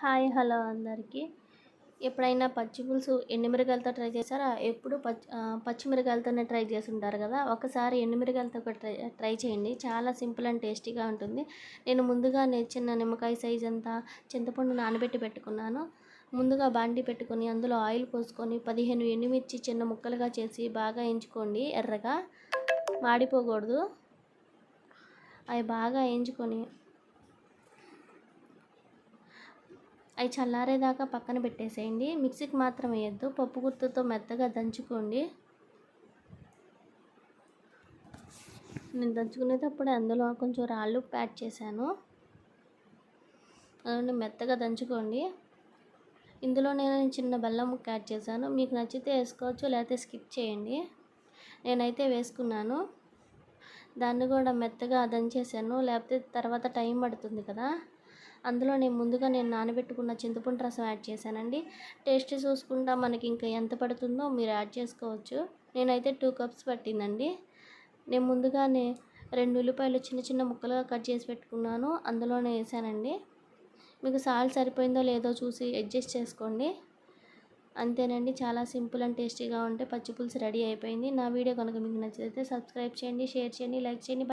Hi hello అందరికీ. ఎప్పుడైనా పచ్చి పులుసు ఎండుమిరగాయలతో ట్రై చేశారా? ఎప్పుడు పచ్చి పచ్చిమిరగాయలతోనే ట్రై చేసి ఉంటారు కదా. ఒకసారి ఎండుమిరగాయలతో ఒక ట్రై ట్రై చేయండి. చాలా సింపుల్ అండ్ టేస్టీగా ఉంటుంది. నేను ముందుగా చిన్న నిమ్మకాయ సైజ్ అంతా చింతపండు నానబెట్టి పెట్టుకున్నాను. ముందుగా బాండి పెట్టుకొని అందులో ఆయిల్ పోసుకొని పదిహేను ఎండుమిర్చి చిన్న ముక్కలుగా చేసి బాగా ఎంచుకోండి ఎర్రగా. మాడిపోకూడదు. అవి బాగా ఎంచుకొని అవి చల్లారేదాకా పక్కన పెట్టేసేయండి. మిక్సీకి మాత్రం వేయద్దు. పప్పు గుర్తుతో మెత్తగా దంచుకోండి. నేను దంచుకునేటప్పుడు అందులో కొంచెం రాళ్ళు యాడ్ చేశాను. అదండి మెత్తగా దంచుకోండి. ఇందులో నేను చిన్న బెల్లం ముక్క యాడ్ చేశాను. మీకు నచ్చితే వేసుకోవచ్చు లేకపోతే స్కిప్ చేయండి. నేనైతే వేసుకున్నాను. దాన్ని కూడా మెత్తగా దంచేసాను. లేకపోతే తర్వాత టైం పడుతుంది కదా. అందులో నేను ముందుగా నేను నానబెట్టుకున్న చింతపండు రసం యాడ్ చేశానండి. టేస్ట్ చూసుకుంటా మనకి ఇంకా ఎంత పడుతుందో మీరు యాడ్ చేసుకోవచ్చు. నేనైతే టూ కప్స్ పట్టిందండి. నేను ముందుగానే రెండు ఉల్లిపాయలు చిన్న చిన్న ముక్కలుగా కట్ చేసి పెట్టుకున్నాను. అందులోనే వేసానండి. మీకు సాల్ట్ సరిపోయిందో లేదో చూసి అడ్జస్ట్ చేసుకోండి. అంతేనండి చాలా సింపుల్ అండ్ టేస్టీగా ఉంటే పచ్చి పులుసు రెడీ అయిపోయింది. నా వీడియో కనుక మీకు నచ్చితే సబ్స్క్రైబ్ చేయండి షేర్ చేయండి లైక్ చేయండి.